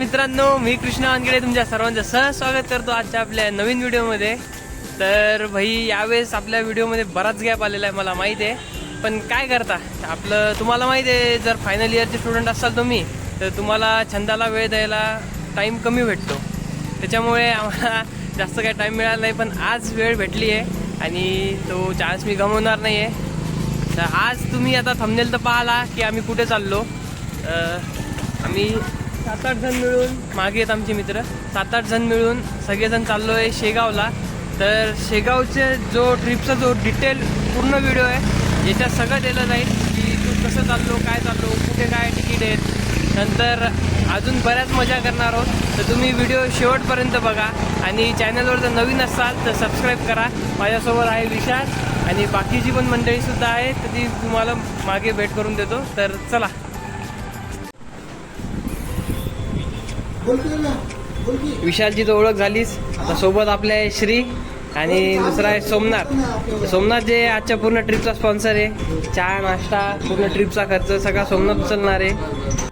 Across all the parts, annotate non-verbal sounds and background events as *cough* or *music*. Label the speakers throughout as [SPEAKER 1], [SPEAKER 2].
[SPEAKER 1] मित्रांनो मी कृष्णा वानखेडे तुमच्या सर्वांचं सह स्वागत करतो आजच्या आपल्या नवीन व्हिडिओमध्ये. तर भाई यावेळेस आपल्या व्हिडिओमध्ये बराच गॅप आलेला आहे मला माहिती आहे. पण काय करता? आपलं तुम्हाला माहिती आहे जर फायनल इयरचे स्टुडंट असाल तुम्ही तर तुम्हाला छंदाला वेळ द्यायला टाईम कमी भेटतो. त्याच्यामुळे आम्हाला *laughs* जास्त काही टाईम मिळाला नाही पण आज वेळ भेटली आहे आणि तो चान्स मी गमवणार नाही आहे तर आज तुम्ही आता थंबनेल तर पाहला की आम्ही कुठे चाललो. आम्ही सात आठ जण मिळून मागे आहेत आमचे मित्र. सात आठ जण मिळून सगळेजण चाललो आहे शेगावला. तर शेगावचे जो ट्रिपचा जो डिटेल पूर्ण व्हिडिओ आहे याच्यात सगळं दिलं जाईल की तू कसं चाललो काय चाललो कुठे काय तिकीट आहेत. नंतर अजून बऱ्याच मजा करणार आहोत. तर तुम्ही व्हिडिओ शेवटपर्यंत बघा. आणि चॅनलवर जर नवीन असाल तर सबस्क्राईब करा. माझ्यासोबत आहे विशाल. आणि बाकीची पण मंडळीसुद्धा आहे तर ती तुम्हाला मागे भेट करून देतो. तर चला. विशालची तर ओळख झालीच. आता सोबत आपले आहे श्री आणि दुसरा आहे सोमनाथ. सोमनाथ जे आजच्या पूर्ण ट्रिपचा स्पॉन्सर आहे. चहा नाश्ता पूर्ण ट्रिपचा खर्च सगळा सोमनाथ उचलणार आहे.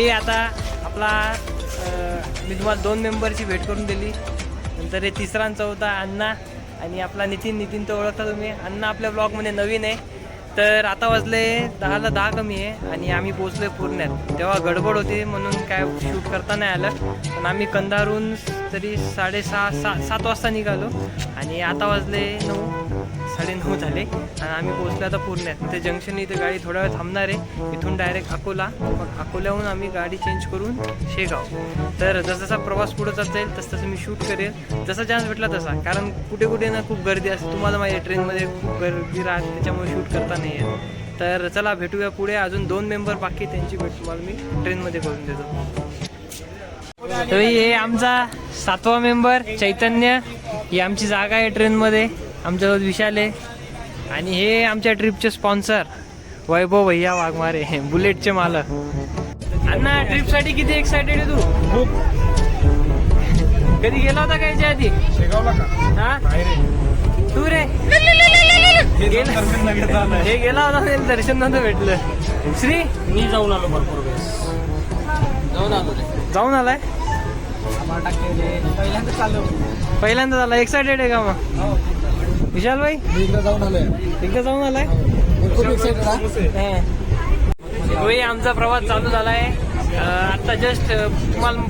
[SPEAKER 1] तरी आता आपला मी तुम्हाला दोन मेंबरची भेट करून दिली. नंतर हे तिसरा चौथा अण्णा आणि आपला नितीन. नितीन तर ओळखता तुम्ही. अण्णा आपल्या ब्लॉगमध्ये नवीन आहे. तर आता वाजले दहाला दहा कमी आहे आणि आम्ही पोचलोय पूर्ण्यात तेव्हा गडबड होती म्हणून काय शूट करता नाही आलं. पण आम्ही कंधारून तरी साडेसहा सा सात वाजता निघालो. आणि आता वाजले नऊ. साडेनऊ हो झाले. आणि आम्ही पोहोचलो आता पुण्यात. ते जंक्शन इथे गाडी थोडा वेळ थांबणार आहे. इथून डायरेक्ट अकोला. मग अकोल्याहून आम्ही गाडी चेंज करून शेगाव. तर जसजसा जसा प्रवास पुढे जात जाईल तसं तसं मी शूट करेल. जसा चान्स भेटला तसा. कारण कुठे कुठे ना खूप गर्दी असते. तुम्हाला माहिती आहे ट्रेनमध्ये खूप गर्दी राहते. त्याच्यामुळे शूट करता नाही येत. तर चला भेटूया पुढे. अजून दोन मेंबर बाकी त्यांची भेट तुम्हाला मी ट्रेनमध्ये करून देतो. हे आमचा सातवा मेंबर चैतन्य. ही आमची जागा आहे ट्रेनमध्ये आमच्यासोबत विशाल आहे. आणि हे आमच्या ट्रिपचे स्पॉन्सर वैभव भैया वाघमारे बुलेटचे मालक. अण्णा ट्रिपसाठी किती एक्सायटेड आहे तू? कधी गेला होता का याच्या आधी?
[SPEAKER 2] शेगावला का?
[SPEAKER 1] हा? तू रे?
[SPEAKER 2] हे
[SPEAKER 1] गेला-. हे होता ते दर्शन नव्हतं भेटलं. श्री?
[SPEAKER 2] मी जाऊन आलो भरपूर वेळेस.
[SPEAKER 1] जाऊन आलो जाऊन आलाय?
[SPEAKER 2] पहिल्यांदा चाललो
[SPEAKER 1] पहिल्यांदा झाला एक्सायटेड आहे का मग? विशाल भाई
[SPEAKER 2] इकडे जाऊन आलोय.
[SPEAKER 1] एकदा जाऊन आलाय?
[SPEAKER 2] खूप एक्साइटेड
[SPEAKER 1] आमचा प्रवास चालू झालाय. आता जस्ट तुम्हाला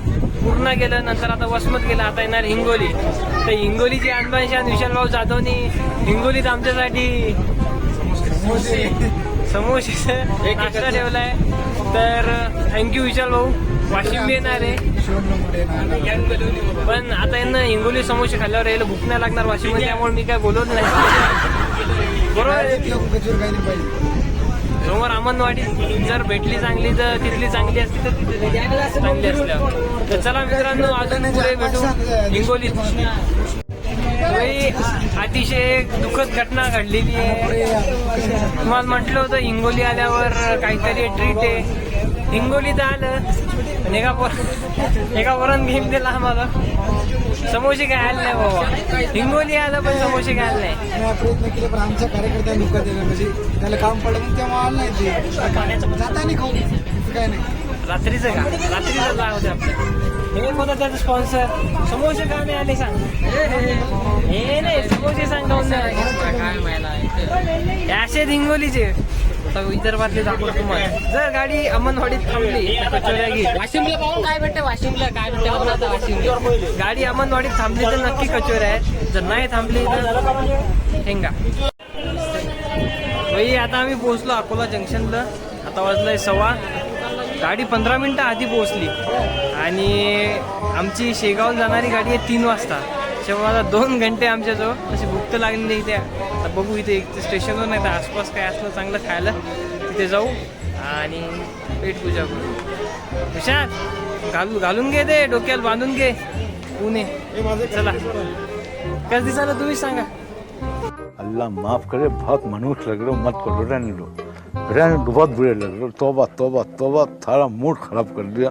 [SPEAKER 1] पूर्ण गेलं नंतर आता वसमत गेलं आता येणार हिंगोली. तर हिंगोलीची अनबांशी आणि विशाल भाऊ जाधवनी हिंगोलीत आमच्यासाठी समोसेचं नाश्ता ठेवलाय. तर थँक्यू विशाल भाऊ वाशिम येणार आहे. पण आता यांना हिंगोली समोसे खाल्ल्यावर यायला भूक नाही लागणार वाशिममध्ये त्यामुळे मी काय बोलवत नाही. बरोबर समोर अमनवाडी जर भेटली चांगली तर तिथली चांगली असती तर तिथली चांगली असल्यावर. तर चला मित्रांनो अजून पुढे भेटू. हिंगोलीत होय, अतिशय दुःखद घटना घडलेली आहे. तुम्हाला म्हटलं होतं हिंगोली आल्यावर काहीतरी ट्रीट आहे. हिंगोलीत आलं पण एका पोर एका पोरानं घेऊन दिला आम्हाला. समोसे काय आले नाही बाबा. हिंगोली आलं पण समोसे काय आले नाही
[SPEAKER 2] प्रयत्न केले पण आमच्या कार्यकर्त्यांनी दुःखात दिलं म्हणजे त्याला काम पडलं म्हणून तेव्हा आलं नाही ते जाता नाही खाऊ काय नाही.
[SPEAKER 1] रात्रीचं का? रात्रीचं लाव होते आपलं? हे कोणतं त्याचं स्पॉन्सर समोसे का नाही आले सांग. हे नाही समोसे सांग काऊन नाही. आले? हे असे हिंगोलीचे. आता विदर्भातले दाखवतो तुम्हाला. जर गाडी अमनवाडीत थांबली तर कचोऱ्या घे
[SPEAKER 3] वाशिमला पाहून काय भेटते? वाशिमला काय भेटते? आता वाशिमला.
[SPEAKER 1] गाडी अमनवाडीत थांबली तर नक्की कचोऱ्या आहेत? जर नाही थांबली तर हेंगा. भाई आता आम्ही पोहोचलो अकोला जंक्शनला. आता वाजलंय सव्वा. गाडी पंधरा मिनटं आधी पोहोचली. आणि आमची शेगाव जाणारी गाडी आहे तीन वाजता. तेव्हा दोन घंटे आमच्याजवळ. अशी भूक तर लागली नाही इथे. बघू इथे एक स्टेशनवर नाही तर आसपास काय असलं चांगलं खायला तिथे जाऊ आणि पेटपूजा करू. हुशार घालू घालून घे ते डोक्याला बांधून घे. पुणे. चला. कसं दिसायला तुम्हीच सांगा.
[SPEAKER 4] अल्लाह माफ करे बहुत मनुष्य लग रहे हो मत करो रहने दो. रहने दो बहुत बुरे लग रहे हो. तोबा तोबा तोबा सारा मूड खराब कर दिया.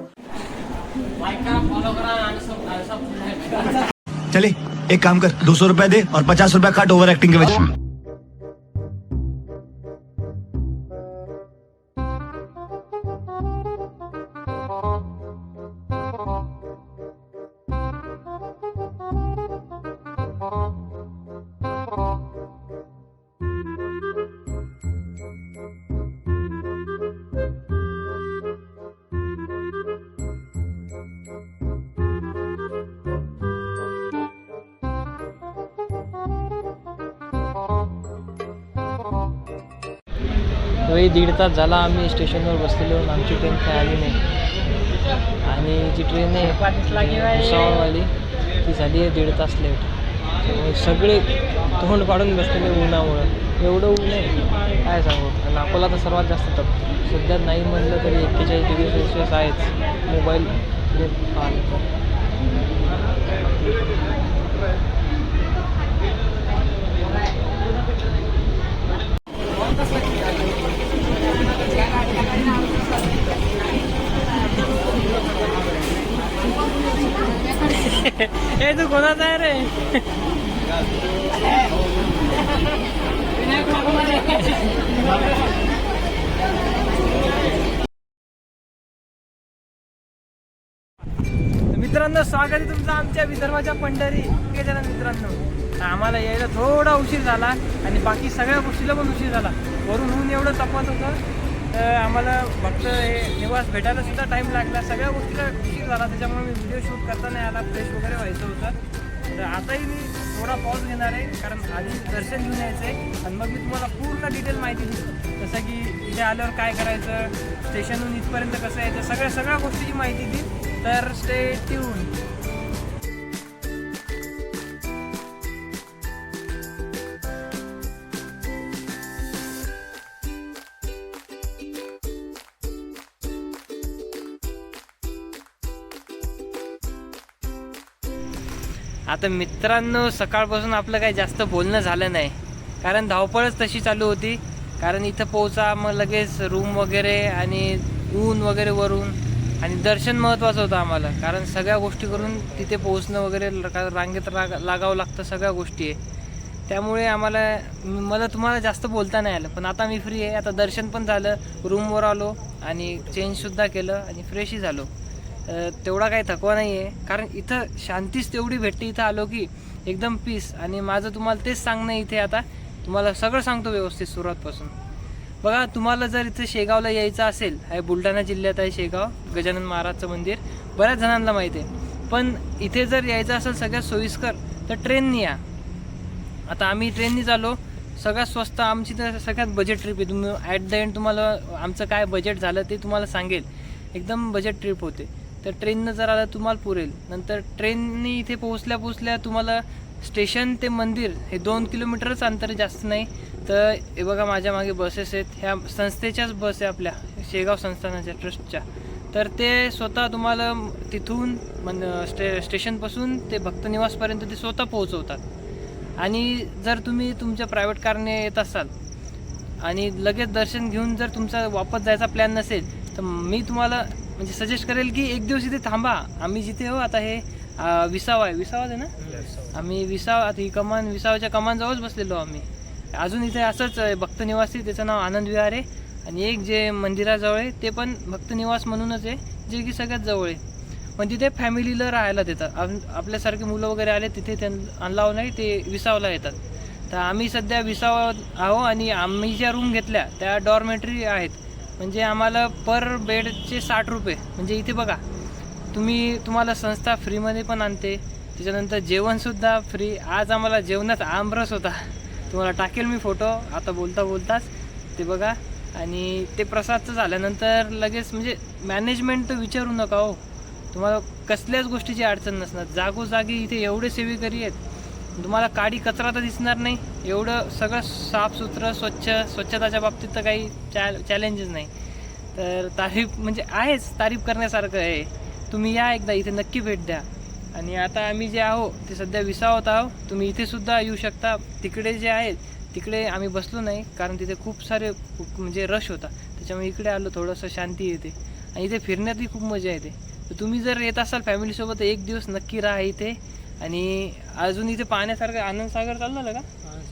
[SPEAKER 5] चले एक काम कर दो सौ रुपया दे और पचास रुपया काट ओवर एक्टिंग के वजह
[SPEAKER 1] तोही दीड तास झाला आम्ही स्टेशनवर बसलेलो आमची ट्रेन काय आली नाही. आणि जी ट्रेन आहे भुसावळवाली ती झाली आहे दीड तास लेट सगळे तोंड पाडून बसलेले उन्हामुळं. एवढं ऊन आहे. काय सांगू? आणि अकोला तर सर्वात जास्त तप. सध्या नाही म्हणलं तरी एक्केचाळीस डिग्री सेल्सिअस आहेच. मोबाईल पाहिलं तर हे तू कोणाचा आहे रे मित्रांनो स्वागत आहे तुमचं आमच्या विदर्भाच्या पंढरी. केलेल्या मित्रांनो. आम्हाला यायला थोडा उशीर झाला आणि बाकी सगळ्या गोष्टीला पण उशीर झाला. वरून ऊन एवढं तपास होतं. तर आम्हाला फक्त हे निवास भेटायला सुद्धा टाईम लागला. सगळ्या गोष्टीला उशीर झाला. त्याच्यामुळे मी व्हिडिओ शूट करता नाही आला फ्रेश वगैरे व्हायचं होतं. तर आताही मी थोडा पॉज घेणार आहे. कारण आधी दर्शन घेऊन यायचं आहे आणि मग मी तुम्हाला पूर्ण डिटेल माहिती दिली जसं की इथे आल्यावर काय करायचं स्टेशनहून इथपर्यंत कसं यायचं सगळ्या सगळ्या गोष्टीची माहिती दिली तर स्टे ट्यून आता मित्रांनो सकाळपासून आपलं काही जास्त बोलणं झालं नाही. कारण धावपळच तशी चालू होती. कारण इथं पोहोचा मग लगेच रूम वगैरे आणि ऊन वगैरे वरून. आणि दर्शन महत्त्वाचं होतं आम्हाला. कारण सगळ्या गोष्टी करून तिथे पोहोचणं वगैरे रांगेत राग लागावं लागतं सगळ्या गोष्टी. आहे त्यामुळे आम्हाला मला तुम्हाला जास्त बोलता नाही आलं. पण आता मी फ्री आहे. आता दर्शन पण झालं. रूमवर आलो आणि चेंजसुद्धा केलं आणि फ्रेशही झालो. तेवढा काही थकवा नाही आहे कारण इथं शांतीच तेवढी भेटते. इथं आलो की एकदम पीस आणि माझं तुम्हाला तेच सांगणं इथे आता. तुम्हाला सगळं सांगतो व्यवस्थित सुरुवातपासून. बघा तुम्हाला जर इथं शेगावला यायचं असेल आहे बुलढाणा जिल्ह्यात आहे शेगाव गजानन महाराजचं मंदिर. बऱ्याच जणांना माहिती आहे. पण इथे जर यायचं असेल सगळ्यात सोयीस्कर तर ट्रेननी या. आता आम्ही ट्रेननी चालो सगळ्यात स्वस्त आमची तर सगळ्यात बजेट ट्रिप आहे. तुम्ही ॲट द एंड तुम्हाला आमचं काय बजेट झालं ते तुम्हाला सांगेल. एकदम बजेट ट्रिप होते. तर ट्रेननं जर आलं तुम्हाला पुरेल. नंतर ट्रेननी इथे पोहोचल्या पोहोचल्या तुम्हाला स्टेशन ते मंदिर हे दोन किलोमीटरच अंतर जास्त नाही. तर हे बघा माझ्या मागे बसेस आहेत. ह्या संस्थेच्याच बस आहे आपल्या शेगाव संस्थानाच्या ट्रस्टच्या. तर ते स्वतः तुम्हाला तिथून मन स्टे स्टेशनपासून ते भक्तनिवासपर्यंत ते स्वतः पोहोचवतात. आणि जर तुम्ही तुमच्या प्रायव्हेट कारने येत असाल आणि लगेच दर्शन घेऊन जर तुमचा वापस जायचा प्लॅन नसेल तर मी तुम्हाला म्हणजे सजेस्ट करेल की एक दिवस इथे थांबा. आम्ही जिथे हो आता हे विसावा आहे. विसावाच आहे ना? आम्ही विसावा आता ही कमान विसावाच्या कमानजवळच बसलेलो आम्ही. अजून इथे असंच आहे, भक्त निवासी त्याचं नाव आनंद विहार आहे. आणि एक जे मंदिराजवळ आहे ते पण भक्त निवास म्हणूनच आहे जे की सगळ्यात जवळ आहे. पण तिथे फॅमिलीला राहायला देतात. आपल्यासारखे मुलं वगैरे आले तिथे त्यांना अनलाव नाही ते विसावला येतात. तर आम्ही सध्या विसावा आहो आणि आम्ही ज्या रूम घेतल्या त्या डॉर्मेटरी आहेत. म्हणजे आम्हाला पर बेडचे साठ रुपये. म्हणजे इथे बघा तुम्ही तुम्हाला संस्था फ्रीमध्ये पण आणते. त्याच्यानंतर जेवणसुद्धा फ्री. आज आम्हाला जेवणात आमरस होता. तुम्हाला टाकेल मी फोटो. आता बोलता बोलताच ते बघा. आणि ते प्रसादचं झाल्यानंतर लगेच म्हणजे मॅनेजमेंट तर विचारू नका हो. तुम्हाला कसल्याच गोष्टीची अडचण नसणार. जागोजागी इथे एवढे सेवेकरी आहेत. तुम्हाला काडी कचरा तर दिसणार नाही. एवढं सगळं साफसुथरं स्वच्छ स्वच्छताच्या बाबतीत तर काही चॅ चॅलेंजेस नाही. तर तारीफ म्हणजे आहेच तारीफ करण्यासारखं आहे. तुम्ही या एकदा इथे नक्की भेट द्या. आणि आता आम्ही जे आहो ते सध्या विसावत आहो. तुम्ही इथेसुद्धा येऊ शकता. तिकडे जे आहेत तिकडे आम्ही बसलो नाही कारण तिथे खूप सारे म्हणजे रश होता. त्याच्यामुळे इकडे आलो थोडंसं शांती येते. आणि इथे फिरण्यातही खूप मजा येते. तर तुम्ही जर येत असाल फॅमिलीसोबत एक दिवस नक्की राहा इथे. आणि अजून इथे पाहण्यासारखं आनंद सागर चाललं का?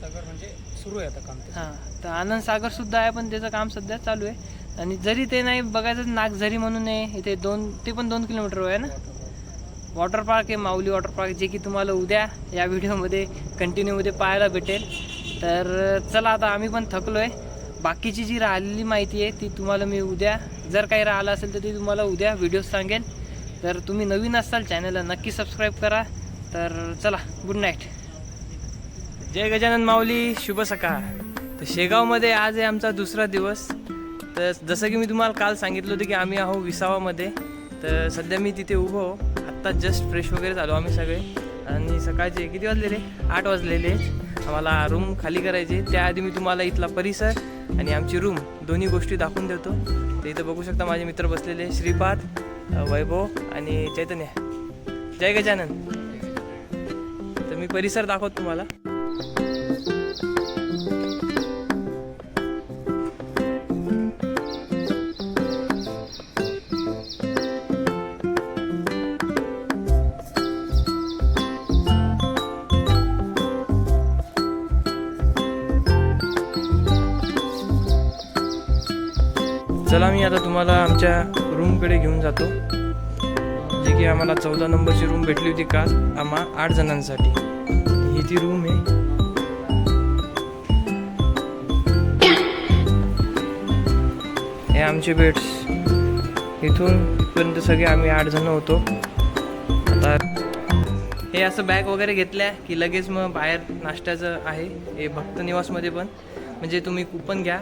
[SPEAKER 2] सगळं म्हणजे सुरू आहे आता काम
[SPEAKER 1] हां तर आनंद सागर सुद्धा आहे पण त्याचं काम सध्या चालू आहे. आणि जरी ते नाही बघायचं नागझरी म्हणून आहे इथे दोन ते पण दोन किलोमीटर आहे ना? वॉटर पार्क आहे माऊली वॉटर पार्क जे की तुम्हाला उद्या या व्हिडिओमध्ये कंटिन्यूमध्ये पाहायला भेटेल. तर चला आता आम्ही पण थकलो आहे बाकीची जी राहिलेली माहिती आहे ती तुम्हाला मी उद्या जर काही राहिलं असेल तर ती तुम्हाला उद्या व्हिडिओ सांगेन. तर तुम्ही नवीन असाल चॅनलला नक्की सबस्क्राईब करा. तर चला गुड नाईट जय गजानन माऊली शुभ सकाळ. तर शेगावमध्ये आज आहे आमचा दुसरा दिवस. तर जसं की मी तुम्हाला काल सांगितलं होतं की आम्ही आहो विसावामध्ये. तर सध्या मी तिथे उभो आहो. आत्ता जस्ट फ्रेश वगैरे झालो आम्ही सगळे. आणि सकाळचे किती वाजलेले आठ वाजलेले. आम्हाला रूम खाली करायचे. त्याआधी मी तुम्हाला इथला परिसर आणि आमची रूम दोन्ही गोष्टी दाखवून देतो. तर इथं बघू शकता माझे मित्र बसलेले श्रीपाद वैभव आणि चैतन्य. जय गजानन. मी परिसर दाखवतो तुम्हाला. चला मी आता तुम्हाला आमच्या रूमकडे घेऊन जातो. होती की आम्हाला चौदा नंबरची रूम भेटली होती काल आम्हा आठ जणांसाठी. ही ती रूम आहे. हे आमचे बेड्स इथून इथपर्यंत सगळे आम्ही आठ जण होतो. आता हे असं बॅग वगैरे घेतल्या की लगेच मग बाहेर नाश्त्याचं आहे. हे भक्त निवासमध्ये पण. म्हणजे तुम्ही कुपन घ्या.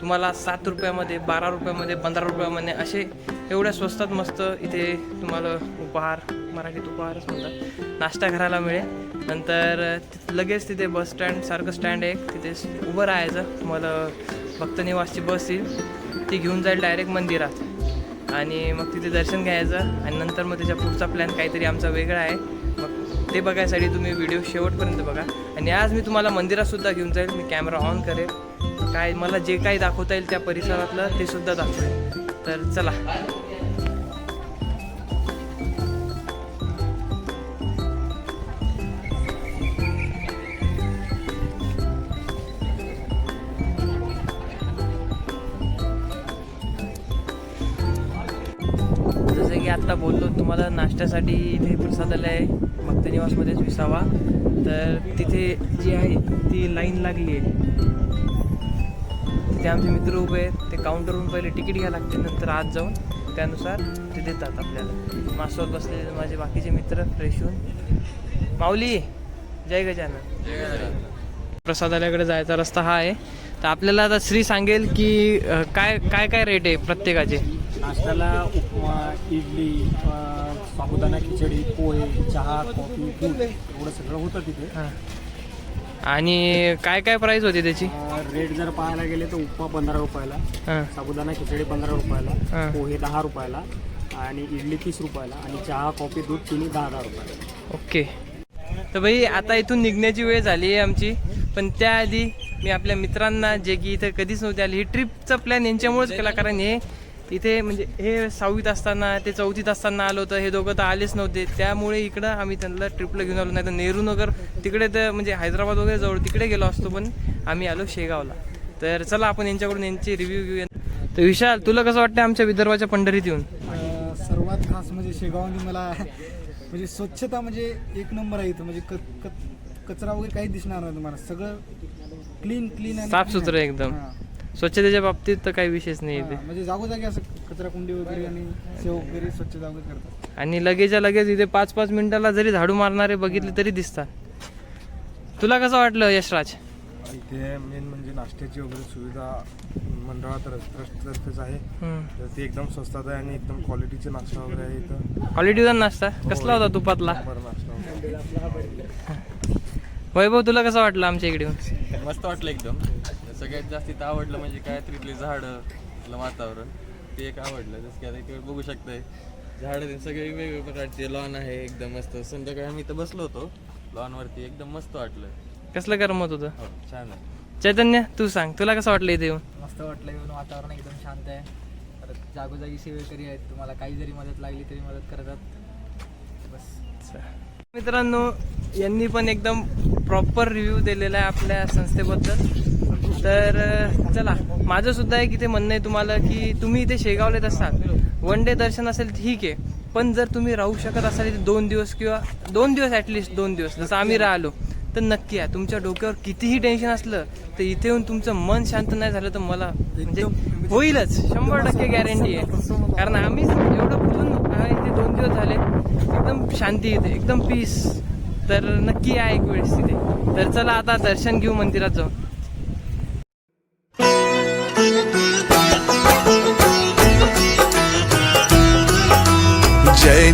[SPEAKER 1] तुम्हाला सात रुपयामध्ये बारा रुपयामध्ये पंधरा रुपयामध्ये असे एवढ्या स्वस्तात मस्त इथे तुम्हाला उपहार मराठीत उपहारच म्हणतात. नाश्ता करायला मिळेल. नंतर लगेच तिथे बस स्टँड सारखं स्टँड आहे तिथे उभं राहायचं. तुम्हाला भक्त निवासची बस येईल. ती घेऊन जाईल डायरेक्ट मंदिरात. आणि मग तिथे दर्शन घ्यायचं. आणि नंतर मग त्याच्या पुढचा प्लॅन काहीतरी आमचा वेगळा आहे. मग ते बघायसाठी तुम्ही व्हिडिओ शेवटपर्यंत बघा. आणि आज मी तुम्हाला मंदिरातसुद्धा घेऊन जाईल. मी कॅमेरा ऑन करेल. काय मला जे काही दाखवता येईल त्या परिसरातलं ते सुद्धा दाखवेल. तर चला. जसं की आत्ता बोललो तुम्हाला नाश्त्यासाठी इथे प्रसादालय आहे भक्तनिवासमध्येच विसावा. तर तिथे जी आहे ती लाईन लागली आहे. तिथे आमचे मित्र उभे आहेत ते काउंटरवरून पहिले तिकीट घ्यायला लागते नंतर आत जाऊन त्यानुसार ते देतात आपल्याला. मासवर बसलेले माझे बाकीचे मित्र फ्रेश होऊन. माऊली जय गजानन. प्रसादालयाकडे जायचा रस्ता हा आहे. तर आपल्याला आता श्री सांगेल की अ, काय काय काय रेट आहे प्रत्येकाचे?
[SPEAKER 2] नाश्त्याला उपमा इडली अं, साबुदाणा खिचडी पोहे चहा कॉफी दूध एवढं सगळं होतं तिथे.
[SPEAKER 1] हां. आणि काय काय प्राईस होती त्याची?
[SPEAKER 2] रेट जर पाहायला गेले तर उपमा पंधरा रुपयाला साबुदाणा खिचडी पंधरा रुपयाला. पोहे दहा रुपयाला आणि इडली तीस रुपयाला आणि चहा कॉफी दूध तिन्ही दहा दहा रुपयाला.
[SPEAKER 1] ओके. तर भाई आता इथून निघण्याची वेळ झाली आहे आमची. पण त्याआधी मी आपल्या मित्रांना जे की इथे कधीच नव्हते आले ही ट्रिपचा प्लॅन यांच्यामुळेच केला. कारण हे इथे म्हणजे हे सहावीत असताना ते चौथीत असताना आलो होतं हे दोघं तर आलेच नव्हते. त्यामुळे इकडं आम्ही त्यांना ट्रिपला घेऊन आलो. नाही तर नेहरू नगर तिकडे तर म्हणजे हैदराबाद वगैरे जवळ तिकडे गेलो असतो पण आम्ही आलो शेगावला. तर चला आपण यांच्याकडून यांची रिव्ह्यू घेऊया. तर विशाल तुला कसं वाटतं आमच्या विदर्भाच्या पंढरीत येऊन?
[SPEAKER 2] सर्वात खास म्हणजे शेगावनी मला म्हणजे स्वच्छता म्हणजे एक नंबर आहे इथं. म्हणजे कचरा वगैरे काही दिसणार नाही तुम्हाला. सगळं क्लीन क्लीन
[SPEAKER 1] साफसुथरं. एकदम.
[SPEAKER 2] हां.
[SPEAKER 1] स्वच्छतेच्या बाबतीत तर काही विशेष नाही इथे.
[SPEAKER 2] हां, म्हणजे जागोजागी असं कचरा कुंडी वगैरे आणि सेव वगैरे स्वच्छता वगैरे करतात.
[SPEAKER 1] आणि लगेच्या लगेच इथे पाच पाच मिनिटाला जरी झाडू मारणारे बघितले तरी दिसतात. तुला कसं वाटलं यशराज?
[SPEAKER 6] इथे मेन म्हणजे नाश्त्याची वगैरे सुविधा मंडळातर्फे ट्रस्टतर्फेच आहे.
[SPEAKER 1] हम्म.
[SPEAKER 6] तर ती एकदम स्वस्तात आहे आणि एकदम क्वालिटीचे नाश्ता वगैरे आहे इथं.
[SPEAKER 1] क्वालिटीचा नाश्ता? कसला होता तुपातला?
[SPEAKER 6] बरं नाश्ता वगैरे
[SPEAKER 1] वैभव तुला कसं वाटलं आमच्या इकडे येऊन?
[SPEAKER 7] मस्त वाटलं एकदम. सगळ्यात जास्त इथं आवडलं म्हणजे काय तर इथली झाडं इथलं वातावरण ते एक आवडलं. जसं की आता इथे बघू शकतंय झाडं ते सगळे वेगवेगळ्या प्रकारचे लॉन आहे एकदम मस्त. संध्याकाळी आम्ही इथं बसलो होतो लॉनवरती एकदम मस्त वाटलं.
[SPEAKER 1] कसलं करमत होतं
[SPEAKER 7] हो छान आहे.
[SPEAKER 1] चैतन्य तू सांग तुला कसं वाटलं इथे येऊन?
[SPEAKER 8] मस्त वाटलं येऊन वातावरण एकदम शांत आहे. परत जागोजागी सेवेकरी आहेत तुम्हाला काही जरी मदत लागली तरी मदत करतात. बस.
[SPEAKER 1] मित्रांनो यांनी पण एकदम प्रॉपर रिव्ह्यू दिलेला आहे आपल्या संस्थेबद्दल. तर चला. माझं सुद्धा एक इथे म्हणणं आहे तुम्हाला की तुम्ही इथे शेगावलेत असाल. वन डे दर्शन असेल ठीक आहे. पण जर तुम्ही राहू शकत असाल इथे दोन दिवस किंवा दोन दिवस ॲटलिस्ट दोन दिवस जसं आम्ही राहिलो तर नक्की आहे तुमच्या डोक्यावर कितीही टेन्शन असलं तर इथे येऊन तुमचं मन शांत नाही झालं तर मला म्हणजे होईलच. शंभर टक्के गॅरंटी आहे. कारण आम्ही एवढं बोलून इथे दोन दिवस झाले. एकदम शांती येते एकदम पीस तर नक्की आहे एक वेळेस तिथे तर चला आता दर्शन घेऊ मंदिरात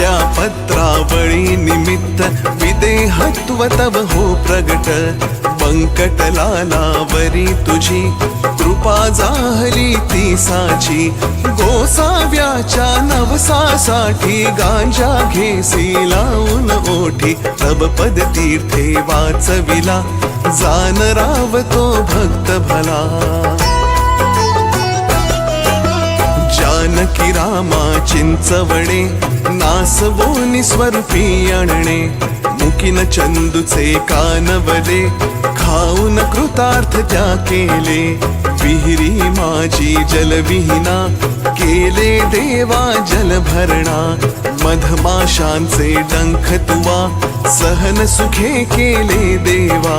[SPEAKER 9] त्या पत्रावळी निमित्त विदेहत्व तव हो प्रगट. पंकटलालावरी तुझी कृपा जाहली ती साची. गोसाव्याच्या नवसासाठी गांजा घेसी लावून ओठी. तब पद तीर्थे वाचविला जान रावतो भक्त भला. जानकी रामा चिंचवणे नासवोनी स्वरूपी आणणे. मुकीन चंदूचे कानवले खाऊन कृतार्थ त्या केले. विहिरी माझी जलविहीना केले देवा जल भरणा मधमाशांचे डंख तुवा सहन सुखे केले देवा.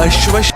[SPEAKER 9] अश्वश